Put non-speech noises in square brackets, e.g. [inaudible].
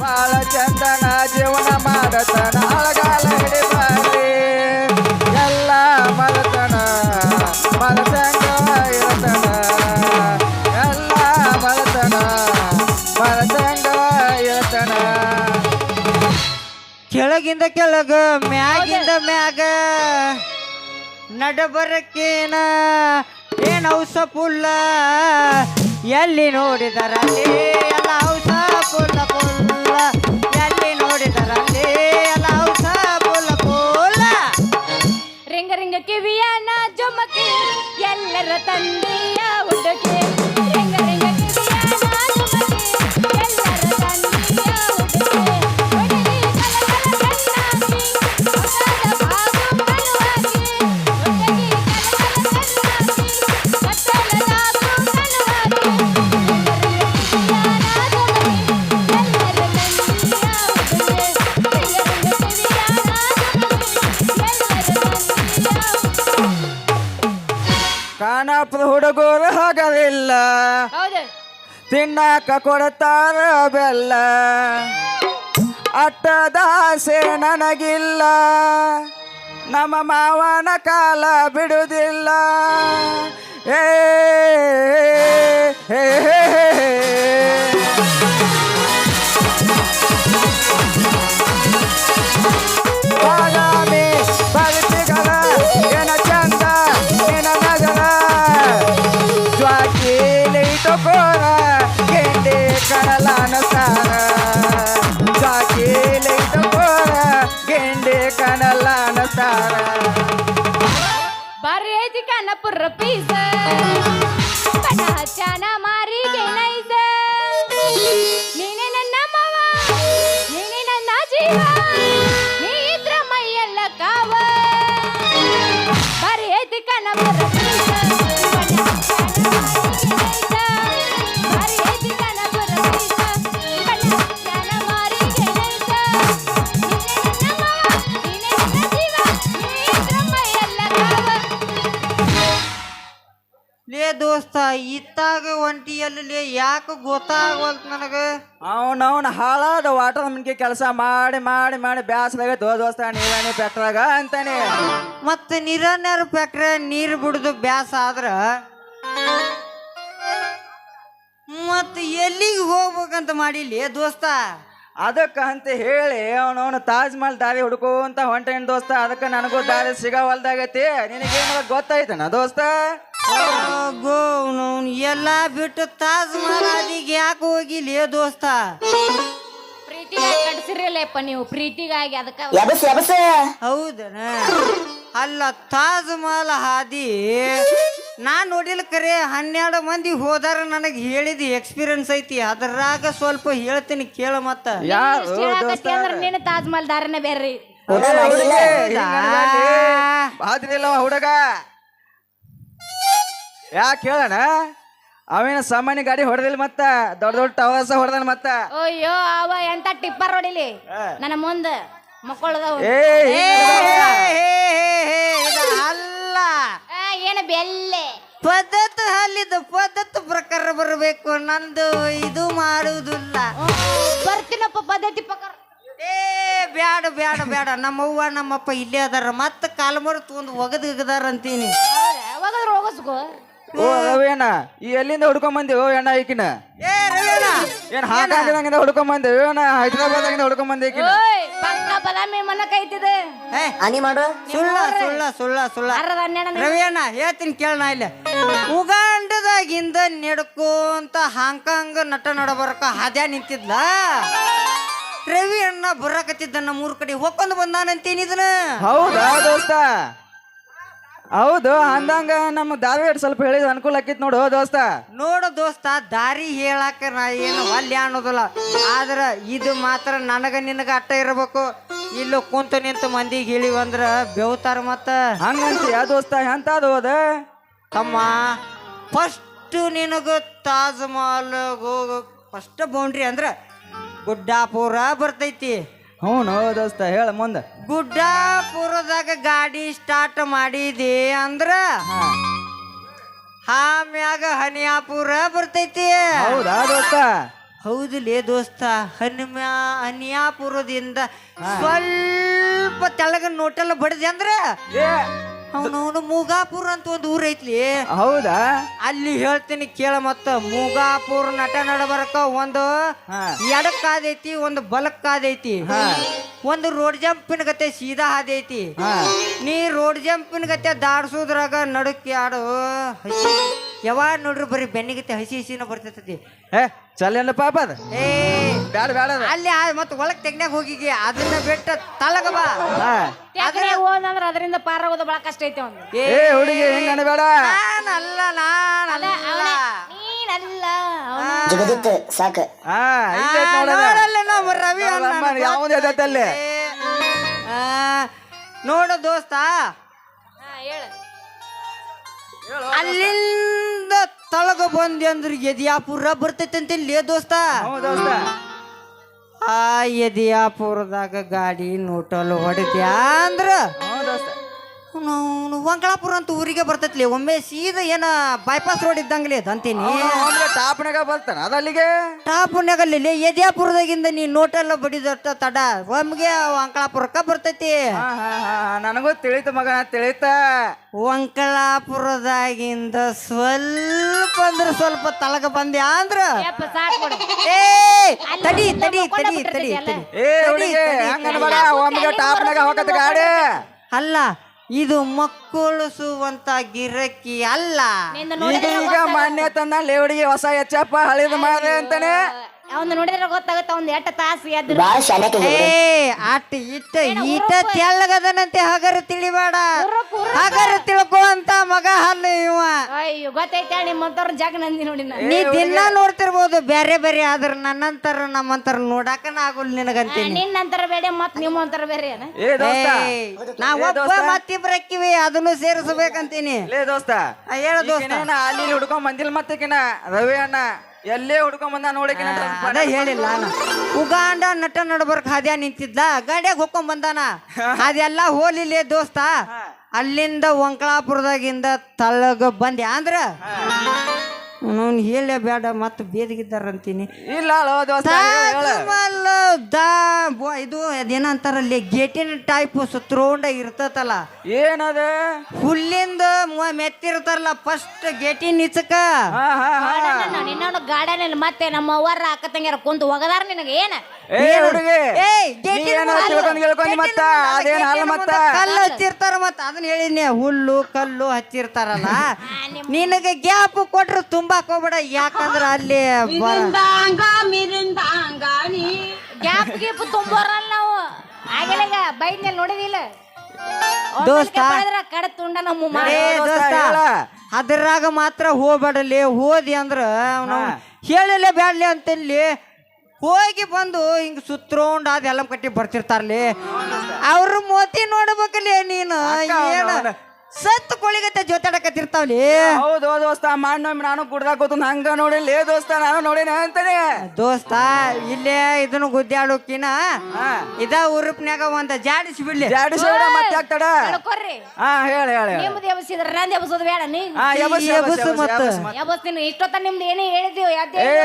ಬಾಳ ಚಂದನ ಜೀವನ ಮಾಡತನ, ಅಳಗಾಲ ಹಿಡಿಬಾರಿ. ಎಲ್ಲ ಮಲತನ ಮಲಸಂಗ ಇರತನ. ಎಲ್ಲ ಮಲತನ ಮಲಸಂಗ ಇರತನ. ಕೆಳಗಿಂದ ಕೆಳಗ, ಮ್ಯಾಗಿಂದ ಮ್ಯಾಗ. ನಡಬರಕೇನ ಏನ್ ಔಸ ಪುಲ್ಲ ಎಲ್ಲಿ ನೋಡಿದರಲ್ಲಿ ಎಲ್ಲ ಔಸ ಪುಲ್ಲ ಪುಲ್ಲ ಎಲ್ಲಿ ಹೌದು. ತಿನ್ನಕ ಕೊಡ್ತಾರ ಬೆಲ್ಲ. ಅಟ್ಟದಾಸೆ ನನಗಿಲ್ಲ. ನಮ್ಮ ಮಾವನ ಕಾಲ ಬಿಡುವುದಿಲ್ಲ ಏ Thank ಸಾರ. ಬಾರಿ ಐತಿ ಕನಪುರ ಪೀಸ ಇತ್ತಾಗ ಒಂಟಿಯಲ್ಲಿ ಯಾಕೆ ಗೊತ್ತಾಗವಲ್ತು ನನಗೆ? ಅವನವನ ಹಾಳಾದ ವಾಟರ್ ಮನ್ಕೆ ಕೆಲಸ ಮಾಡಿ ಮಾಡಿ ಮಾಡಿ ಬ್ಯಾಸದಾಗ ದೋಸ್ತ ನೀರಾಣಿ ಪೆಟ್ರಾಗ ಅಂತಾನೆ. ಮತ್ತೆ ನೀರನ್ಯಾರ ಪೆಕ್ರೆ ನೀರು ಬಿಡುದು ಬ್ಯಾಸ ಆದ್ರ? ಮತ್ತೆ ಎಲ್ಲಿಗೆ ಹೋಗ್ಬೇಕಂತ ಮಾಡಿಲಿ ದೋಸ್ತ? ಅದಕ್ಕ ಅಂತ ಹೇಳಿ ಅವನವನು ತಾಜ್ ಮಹಲ್ ದಾರಿ ಹುಡುಕುವಂತ ಹೊಂಟೇನ್ ದೋಸ್ತ. ಅದಕ್ಕೆ ನನಗೂ ದಾರಿ ಸಿಗವಲ್ದಾಗೈತಿ. ನಿನಗೇನ ಗೊತ್ತಾಯ್ತನ ದೋಸ್ತ? ಎಲ್ಲ ಬಿಟ್ಟು ತಾಜ್ ಮಹಲ್ ಅದಿಗೆ ಯಾಕೆ ಹೋಗಿಲಿ ದೋಸ್ತ? ಪ್ರೀತಿಗಾಗಿ ಕಟ್ಸಿರಲ್ಲಪ್ಪ ನೀವು. ಪ್ರೀತಿಗಾಗಿ ಅದಕ್ಕೆ ಹೌದನ? ಅಲ್ಲ ತಾಜ್ ಮಹಲ್ ಹಾದಿ ನಾನ್ ನೋಡಿಲ್ಲ ಕರೆ ಹನ್ನೆರಡು ಮಂದಿ ಹೋದಾರ ನನಗೆ ಹೇಳಿದ ಎಕ್ಸ್ಪೀರಿಯನ್ಸ್ ಐತಿ. ಅದ್ರಾಗ ಸ್ವಲ್ಪ ಹೇಳ್ತೀನಿ ಕೇಳ ಮತ್ತ. ಯಾರು ದೋಸ್ತ ಅಂದ್ರೆ ನೀನು ತಾಜ್ ಮಹಲ್ ದಾರನೇ ಬೇರ್ರಿ ಹುಡುಗ. ಯಾ ಕೇಳಣ? ಅವೇನ ಸಾಮಾನ್ಯ ಗಾಡಿ ಹೊಡೆದಿಲ್ಲ ಮತ್ತ? ದೊಡ್ಡ ದೊಡ್ಡ ಟವರ್ಸ ಹೊಡೆದಾನ ಮತ್ತ? ಅಯ್ಯೋ ಅವ ಎಂತ ಟಿಪ್ಪರ್ ಹೊಡಿಲಿ ನನ್ನ ಮುಂದ ಮಕ್ಕಳದವ ಏ ಏ, ಹೇ, ಹೇ, ಹೇ, ಇದು ಅಲ್ಲ. ಏನು ಬೆಲ್ಲೆ? ಪದ್ಧತಿ ಅಲ್ಲಿದ್ದ ಪದ್ಧತಿ ಪ್ರಕಾರ ಬರಬೇಕು. ನಂದು ಇದು ಮಾಡುವುದಿಲ್ಲ. ಬರ್ತೀನಪ್ಪ ಪದ್ಧತಿ ಪ್ರಕಾರ. ಏ ಬ್ಯಾಡ ಬ್ಯಾಡ ಬ್ಯಾಡ. ನಮ್ಮವ್ವ ನಮ್ಮಪ್ಪ ಇಲ್ಲೇ ಅದಾರ. ಮತ್ತೆ ಕಾಲ್ಮರ ತಗೊಂಡು ಒಗದ್ ಒಗದಾರ ಅಂತೀನಿ. ಯಾವಾಗಾದ್ರೂ ಹೋಗಸ್ಕೋ ಓ ಅವೇನ? ಈ ಎಲ್ಲಿಂದ ಹುಡ್ಕೊಂಡ್ ಬಂದಿ ಓ ಅಣ್ಣ ಈಕಿನ? ಏ ಏನ್ ಹಾಕಾಗಿದಂಗಿಂದ ಹುಡ್ಕೊಂಡ್ ಬಂದೆ. ಏನ ಹೈದರಾಬಾದಾಗಿಂದ ಹುಡ್ಕೊಂಡ್ ಬಂದಿ ಈಕಿನ. ಓಯ್ ಪಕ್ಕ ಬದಾಮಿ ಮನ ಕೈತಿದೆ. ಏ, ಸುಳ್ಳ ಸುಳ್ಳ ಸುಳ್ಳ ಸುಳ್ಳ. ಹನ್ನೆರಡು ರವಿಯಣ್ಣ ಹೇಳ್ತೀನಿ ಕೇಳಣ ಇಲ್ಲ. ಉಗಾಂಡದಾಗಿಂದ ನಡ್ಕೋಂತ ಹಾಂಕಾಂಗ್ ನಟ ನಡ ಬರಕ ಹಾದ್ಯಾ ನಿಂತಿದ್ಲ? ರವಿ ಅಣ್ಣ ಬರಕತ್ತಿದ್ದ ನಮ್ಮ ಊರ್ ಕಡೆ ಹೊಕ್ಕೊಂಡ್ ಬಂದಾನಂತೀನಿ ಇದನ್ನ? ಹೌದಾ ದೋಸ್ತ? ಹೌದು ಅಂದಂಗ ನಮ್ ಧಾರವಾಡ ಸ್ವಲ್ಪ ಹೇಳಿದ ಅನುಕೂಲ ಆಕಿತ್ ನೋಡು ದೋಸ್ತ. ನೋಡು ದೋಸ್ತ ದಾರಿ ಹೇಳಾಕ ನಾ ಏನು ಅಲ್ಲಿ ಅನ್ನೋದಿಲ್ಲ. ಆದ್ರ ಇದು ಮಾತ್ರ ನನಗ ನಿನಗ ಅಟ್ಟ ಇರಬೇಕು. ಇಲ್ಲೂ ಕುಂತ ನಿಂತ ಮಂದಿಗೆ ಹೇಳಿವಂದ್ರ ಬೆವತಾರ ಮತ್ತ. ಹಂಗಂತೀಯ ದೋಸ್ತ ಎಂತಾದು ಹೋದ? ತಮ್ಮ ಫಸ್ಟ್ ನಿನಗ ತಾಜ್ ಮಹಲ್ ಹೋಗ ಫಸ್ಟ್ ಬೌಂಡ್ರಿ ಅಂದ್ರ ಗುಡ್ಡಾಪುರ ಬರ್ತೈತಿ. ಹ್ಞೂ ದೋಸ್ತ ಹೇಳ ಮುಂದ. ಗುಡ್ಡಾಪುರದಾಗ ಗಾಡಿ ಸ್ಟಾರ್ಟ್ ಮಾಡಿದಿ ಅಂದ್ರ ಆಮ್ಯಾಗ ಹನಿಯಾಪುರ ಬರ್ತೈತಿ. ಹೌದಾ ದೋಸ್ತ? ಹೌದಿಲೇ ದೋಸ್ತ ಹನುಮ್ಯಾ ಹನಿಯಾಪುರದಿಂದ ಸ್ವಲ್ಪ ತೆಳಗ ನೋಟೆಲ್ಲ ಬಡ್ದೆ ಅಂದ್ರ ಅವನವನು ಮುಗಾಪುರ ಅಂತ ಒಂದು ಊರ್ ಐತ್ಲಿ. ಹೌದಾ? ಅಲ್ಲಿ ಹೇಳ್ತೀನಿ ಕೇಳ ಮತ್ತ ಮೂಗಾಪುರ ನಟ ಬರಕ ಒಂದು. ಎಡಕ್ ಕಾದೈತಿ ಒಂದು ಬಲಕ್ ಕಾದೈತಿ. ಒಂದು ರೋಡ್ ಜಂಪಿನ ಗತೆ ಸೀದಾ ಹಾದೈತಿ ನೀ ರೋಡ್ ಜಂಪಿನ ಗತೆ ದಾಡ್ಸೋದ್ರಾಗ ನಡುಕ್ ಯಾಡು ಹಸಿ ಯಾವಾಗ ನೋಡ್ರಿ ಬರೀ ಬೆನ್ನಿಗೆ ಹಸಿ ಹಸಿನ ಬರ್ತೈತಿ ಏ ಚಲೇನ ಪಾಪ ಅದ? ಏ ಬ್ಯಾಡ ಬ್ಯಾಡ ಅದ. ಅಲ್ಲಿ ಮತ್ತೆ ಮತ್ತ್ ಒಳಗ್ ತೆಗ್ನ್ಯಾಗ ಹೋಗಿಗೆ ಅದನ್ನ ಬಿಟ್ಟ ತಲಗ ಬಾ. ಹಾ. ಯಾಕಂದ್ರೆ ಹೋದಂದ್ರ ಅದರಿಂದ ಪಾರ ಹೋದ ಬಹಳ ಕಷ್ಟ ಐತೆ ಅವ್ನು ಏ ಹುಡುಗಿ ಹೆಂಗ ಅನ್ಬೇಡ? ನಾನಲ್ಲ ನಾನಲ್ಲ. ನೀನಲ್ಲ ಅವನು. ಜಗದಿತ್ತು ಸಾಕು. ಹಾ ಇಲ್ಲೇ ಆ, ನೋಡದ ನೋಡಲ್ಲ ನಮ್ಮ ರವಿ ಅಣ್ಣ ಯಾವ್ದು ಎದ್ದತ್ತಲ್ಲಿ? ಗೊತ್ತೈತೆ. ಆ, ನೋಡು ದೋಸ್ತ. ಹಾ ಹೇಳು. ಅಲ್ಲಿಂದ ತಳಗ ಬಂದಿ ಅಂದ್ರೆ ಯದಿಯಾಪುರ ಬರ್ತೈತಂತ ಲೇ ದೋಸ್ತ. ದೋಸ್ತ. ಆ ಯದಿಯಾಪುರದಾಗ ಗಾಡಿ ನೋಟಲ್ ಹೊಡಿದ್ಯಾ ಅಂದ್ರ ವಂಕಳಾಪುರ ಅಂತ ಊರಿಗೆ ಬರ್ತೈತ್ಲಿ. ಒಮ್ಮೆ ಸೀದಾ ಏನ ಬೈಪಾಸ್ ರೋಡ್ ಇದ್ದಂಗ್ಲಿ ಅದು ಅಂತೀನಿ. ಟಾಪ್ನಾಗ ಬರ್ತಾನ ಅದ ಅಲ್ಲಿಗೆ? ಅಲ್ಲಿ ಎದ್ಯಾಪುರದಾಗಿಂದ ನೀ ನೋಟೆಲ್ಲ ಬಡಿದಟ್ಟ ತಡ. ಒಮ್ಗೆ ವಂಕಳಾಪುರಕ್ಕ ಬರ್ತೈತಿ. ಹಾ ಹಾ ಹಾ ನನಗೂ ತಿಳಿತು ಮಗ ತಿಳಿತ. ವಂಕಳಾಪುರದಾಗಿಂದ ಸ್ವಲ್ಪ ಅಂದ್ರೆ ಸ್ವಲ್ಪ ತಳಗ ಬಂದ್ಯಾ ಅಂದ್ರ? ಏ ತಡಿ ತಡಿ ತಡಿ ತಡಿ ಟಾಪ್ನಾಗ ಹೋಗತ್ತ ಗಾಡಿ. ಅಲ್ಲ ಇದು ಮಕ್ಕಳಿಸುವಂತ ಗಿರಕಿ ಅಲ್ಲ. ನಿಂದ ಈಗ ನೋಡಿದ್ರೆ ಈಗ ಮಾನ್ಯ ತಂದ ಹುಡುಗಿ ಹೊಸ ಹೆಚ್ಚಪ್ಪ ಹಳಿದ ಮಾದೆ ಅಂತಾನೆ. ಅವ್ನ ನೋಡಿದ್ರೆ ಗೊತ್ತಾಗುತ್ತೆ ಅವ್ನ ಎಟ್ಟ ತಾಸು ಎದ್ದು ಬಾಳ ಶಾನ್ಯಾಕ ಏ ಅಟ್ ಇಟ್ಟ ಈಟ ತೆಳ್ಳಗದನಂತೆ ಹಗರ ತಿಳಿಬೇಡ. ಹಗರ ತಿಳ್ಕೊ ಅಂತ ಮಗ ಹಲ್ಲು ಇವ. ಅಯ್ಯೋ ಗೊತ್ತೈತೆ ನಿಮ್ಮಂತವ್ರ ಜಾಗ ನಂದಿ ನೋಡಿ ನಾ. ನೀ ದಿನ ನೋಡ್ತಿರ್ಬೋದು ಬೇರೆ ಬೇರೆ ಆದ್ರ ನನ್ನಂತರ ನಮ್ಮಂತರ ನೋಡಾಕನ ಆಗುಲ್ ನಿನಗಂತೀನಿ. ನಿನ್ನಂತರ ಬೇಡ ಮತ್ ನಿಮ್ಮಂತರ ಬೇರೆ ಏನ? ಏ ದೋಸ್ತ. ನಾ ಒಬ್ಬ ಮತ್ತಿಬ್ರಕ್ಕಿವಿ ಅದನ್ನು ಸೇರಿಸ್ಬೇಕಂತೀನಿ. ಲೇ ದೋಸ್ತ. ಹೇಳು ದೋಸ್ತ. ಈಕಿನೇನ ಅಲ್ಲಿ ಹುಡ್ಕೊಂಡ್ ಬಂದಿಲ್ಲ ಮತ್ತಕಿನ ರವಿ ಅಣ್ಣ ಎಲ್ಲೇ ಹುಡ್ಕೊಂಡ್ ಬಂದ ನೋಡಕ್ಕೆ ಅದೇ ಹೇಳಿಲ್ಲ ನಾನು. ಉಗಾಂಡ ನಟ ನಡ್ಬರ್ಕ್ ಹಾದ್ಯಾ ನಿಂತಿದ್ದ ಗಾಡಿಯಾಗ ಹೋಗ್ಕೊಂಡ್ ಬಂದಾನ. [laughs] ಅದೆಲ್ಲ ಹೋಲಿಲ್ಲೇ ದೋಸ್ತ. ಅಲ್ಲಿಂದ ಒಂಕಳಾಪುರದಾಗಿಂದ ತಳಗ ಬಂದ್ಯಾ ಅಂದ್ರ? ಅವ್ನು ಹೇಳೇ ಬೇಡ ಮತ್ತೆ ಬೇದಗಿದ್ದಾರಂತೀನಿ ಇಲ್ಲ ಇದು ಅದೇನಂತಾರಲ್ಲಿ ಗೇಟಿನ ಟೈಪ್ ಸುತ್ತರೋಂಡ ಇರ್ತತಲ್ಲ. ಏನದ? ಹುಲ್ಲಿಂದ ಮೆತ್ತಿರ್ತಾರಲ್ಲ ಫಸ್ಟ್ ಗೇಟಿನ ಇಚಕ ಹಾ ಹಾ ಅಲ್ಲಿ ನಿನ್ನವನು ಗಾರ್ಡನ್ ಮತ್ತೆ ನಮ್ಮ ಅವ್ವಾರ ಅಕ್ಕ ತಂಗಿಯರ ಕುಂತು ಹೋಗದಾರ ನಿನಗೆ ಏನ? ಕಲ್ಲು ಹಚ್ಚಿರ್ತಾರ ಮತ್ತ. ಅದನ್ನ ಹೇಳಿನಿ ಹುಲ್ಲು ಕಲ್ಲು ಹಚ್ಚಿರ್ತಾರಲ್ಲ. ನಿನಗೆ ಗ್ಯಾಪ್ ಕೊಟ್ರು ತುಂಬಾಕ್ ಹೋಗ್ಬೇಡ ಯಾಕಂದ್ರ ಅಲ್ಲಿ ಬ- ಗ್ಯಾಪ್ ಗೀಪ್ ತುಂಬೋರಲ್ಲ ನಾವು. ಆಗಲೆಗ ಬೈದ್ಮೇಲೆ ನೋಡಿದಿಲ್ಲ. ದೋಸ್ತ. ಕಡ ತುಂಡ ನಮ್ಮ ಏ ದೋಸ್ತ, ಅದ್ರಾಗ ಮಾತ್ರ ಹೋಗ್ಬೇಡಲಿ ಹೋದಿ ಅಂದ್ರ ಅವ್ನು ಹೇಳಿಲ್ಲ ಬ್ಯಾಡ್ಲಿ ಅಂತಲ್ಲಿ ಹೋಗಿ ಬಂದು ಹಿಂಗ್ ಸುತ್ತೋಂಡ್ ಅದ್ ಎಲ್ಲ ಕಟ್ಟಿ ಬರ್ತಿರ್ತಾರ್ಲಿ. ಅವ್ರ ಮೋತಿ ನೋಡ್ಬೇಕಲ್ಲಿ ನೀನು ಏನ ಸತ್ತು ಕೋಳಿಗತ್ತೆ ಜೊತಾಡಕತ್ತಿರ್ತಾವ್ಲಿ ಹೌದು ದೋಸ್ತ. ಮಾಡೊಮ್ಮೆ ನಾನು ಕುಡ್ದಾಗ ಕೂತು ಹಂಗ ನೋಡಿ ಲೇ ದೋಸ್ತ ನಾನು ನೋಡಿನ ಅಂತಾನೆ. ದೋಸ್ತ ಇಲ್ಲೇ ಇದನ್ನು ಗುದ್ದಾಡೋಕಿನ ಇದ ಉರುಪ್ನ್ಯಾಗ ಒಂದ ಜಾಡಿಸಿ ಬಿಡ್ಲಿ. ಜಾಡಿಸಿ ಮತ್ತೆ ಆಗ್ತಾಡ? ಹೇಳ್ಕೊರ್ರಿ ಹಾ ಹೇಳ ಹೇಳ ನಿಮ್ದು ಎಬಸಿದ್ರ ನಂದು ಎಬಸೋದು ಬೇಡ ನೀ. ಹಾ ಎಬಸ್ ಎಬಸ್ ಮತ್ತ. ಎಬಸ್ ಮತ್ತ. ಎಬಸ್ತೀನಿ ಇಷ್ಟೊತ್ತ ನಿಮ್ದು ಏನೇ ಹೇಳಿದ್ದೀವಿ ಯಾವ್ದೇ ಏ